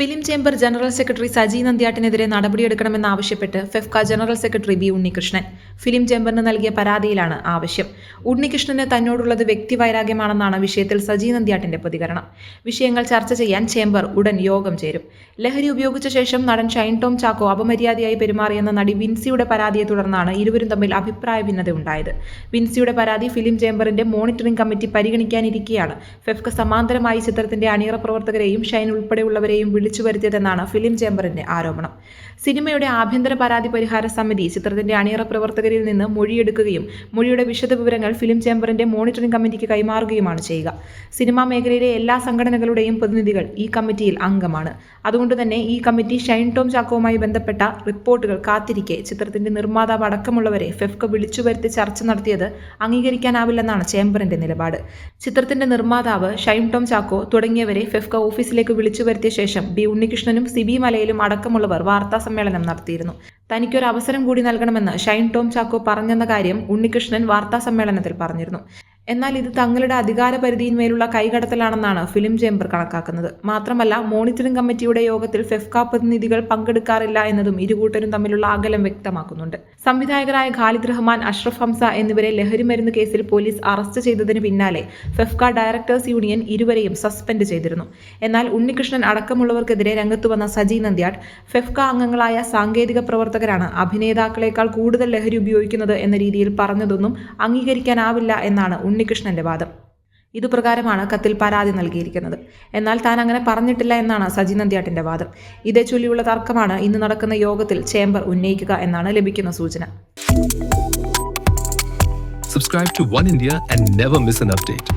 Film chamber general secretary Saji നന്ദ്യാട്ടിനെതിരെ നടപടിയെടുക്കണമെന്നാവശ്യപ്പെട്ട് FEFKA general secretary B Unnikrishnan. Film ചേംബറിന് നൽകിയ പരാതിയിലാണ് ആവശ്യം. ഉണ്ണികൃഷ്ണന് തന്നോടുള്ളത് വ്യക്തിവൈരാഗ്യമാണെന്നാണ് വിഷയത്തിൽ സജി നന്ദ്യാട്ടിന്റെ പ്രതികരണം. വിഷയങ്ങൾ ചർച്ച ചെയ്യാൻ ചേംബർ ഉടൻ യോഗം ചേരും. ലഹരി ഉപയോഗിച്ച ശേഷം നടൻ ഷൈൻ ടോം ചാക്കോ അപമര്യാദയായി പെരുമാറിയെന്ന നടി വിൻസിയുടെ പരാതിയെ തുടർന്നാണ് ഇരുവരും തമ്മിൽ അഭിപ്രായ ഭിന്നത ഉണ്ടായത്. വിൻസിയുടെ പരാതി ഫിലിം ചേംബറിന്റെ മോണിറ്ററിംഗ് കമ്മിറ്റി പരിഗണിക്കാനിരിക്കെയാണ്. ഫെഫ്ക സമാന്തരമായി ചിത്രത്തിന്റെ അണിയറ പ്രവർത്തകരെയും ഷൈൻ ഉൾപ്പെടെയുള്ളവരെയും വരുത്തിയതെന്നാണ് ഫിലിം ചേംബറിന്റെ ആരോപണം. സിനിമയുടെ ആഭ്യന്തര പരാതി പരിഹാര സമിതി ചിത്രത്തിന്റെ അണിയറ പ്രവർത്തകരിൽ നിന്ന് മൊഴിയെടുക്കുകയും മൊഴിയുടെ വിശദ വിവരങ്ങൾ ഫിലിം ചേംബറിന്റെ മോണിറ്ററിംഗ് കമ്മിറ്റിക്ക് കൈമാറുകയുമാണ് ചെയ്യുക. സിനിമാ മേഖലയിലെ എല്ലാ സംഘടനകളുടെയും പ്രതിനിധികൾ ഈ കമ്മിറ്റിയിൽ അംഗമാണ്. അതുകൊണ്ട് തന്നെ ഈ കമ്മിറ്റി ഷൈൻ ടോം ചാക്കോവുമായി ബന്ധപ്പെട്ട റിപ്പോർട്ടുകൾ കാത്തിരിക്കെ ചിത്രത്തിന്റെ നിർമ്മാതാവ് അടക്കമുള്ളവരെ ഫെഫ്ക വിളിച്ചു വരുത്തി ചർച്ച നടത്തിയത് അംഗീകരിക്കാനാവില്ലെന്നാണ് ചേംബറിന്റെ നിലപാട്. ചിത്രത്തിന്റെ നിർമ്മാതാവ് ഷൈൻ ടോം ചാക്കോ തുടങ്ങിയവരെ ഫെഫ്ക ഓഫീസിലേക്ക് വിളിച്ചു വരുത്തിയ ശേഷം ബി ഉണ്ണികൃഷ്ണനും സിബി മലയിലും അടക്കമുള്ളവർ വാർത്താ സമ്മേളനം നടത്തിയിരുന്നു. തനിക്കൊരു അവസരം കൂടി നൽകണമെന്ന് ഷൈൻ ടോം ചാക്കോ പറഞ്ഞെന്ന കാര്യം ഉണ്ണികൃഷ്ണൻ വാർത്താ സമ്മേളനത്തിൽ പറഞ്ഞിരുന്നു. എന്നാൽ ഇത് തങ്ങളുടെ അധികാര പരിധിയിന്മേലുള്ള കൈകടത്തലാണെന്നാണ് ഫിലിം ചേംബർ കണക്കാക്കുന്നത്. മാത്രമല്ല മോണിറ്ററിംഗ് കമ്മിറ്റിയുടെ യോഗത്തിൽ ഫെഫ്ക പ്രതിനിധികൾ പങ്കെടുക്കാറില്ല എന്നതും ഇരുകൂട്ടരും തമ്മിലുള്ള അകലം വ്യക്തമാക്കുന്നുണ്ട്. സംവിധായകരായ ഖാലിദ് റഹ്മാൻ അഷ്റഫ് ഹംസ എന്നിവരെ ലഹരിമരുന്ന് കേസിൽ പോലീസ് അറസ്റ്റ് ചെയ്തതിന് പിന്നാലെ ഫെഫ്ക ഡയറക്ടേഴ്സ് യൂണിയൻ ഇരുവരെയും സസ്പെൻഡ് ചെയ്തിരുന്നു. എന്നാൽ ഉണ്ണികൃഷ്ണൻ അടക്കമുള്ളവർക്കെതിരെ രംഗത്തു വന്ന സജി നന്ദ്യാട്ട് ഫെഫ്ക അംഗങ്ങളായ സാങ്കേതിക പ്രവർത്തകരാണ് അഭിനേതാക്കളെക്കാൾ കൂടുതൽ ലഹരി ഉപയോഗിക്കുന്നത് എന്ന രീതിയിൽ പറഞ്ഞതൊന്നും അംഗീകരിക്കാനാവില്ല എന്നാണ് ഉണ്ണികൃഷ്ണന്റെ വാദം. ഇതുപ്രകാരമാണ് കത്തിൽ പരാതി നൽകിയിരിക്കുന്നത്. എന്നാൽ താൻ അങ്ങനെ പറഞ്ഞിട്ടില്ല എന്നാണ് സജി നന്ദ്യാട്ടിന്റെ വാദം. ഇതേ ചൊല്ലിയുള്ള തർക്കമാണ് ഇന്ന് നടക്കുന്ന യോഗത്തിൽ ചേംബർ ഉന്നയിക്കുക എന്നാണ് ലഭിക്കുന്ന സൂചന. Subscribe to One India and never miss an update.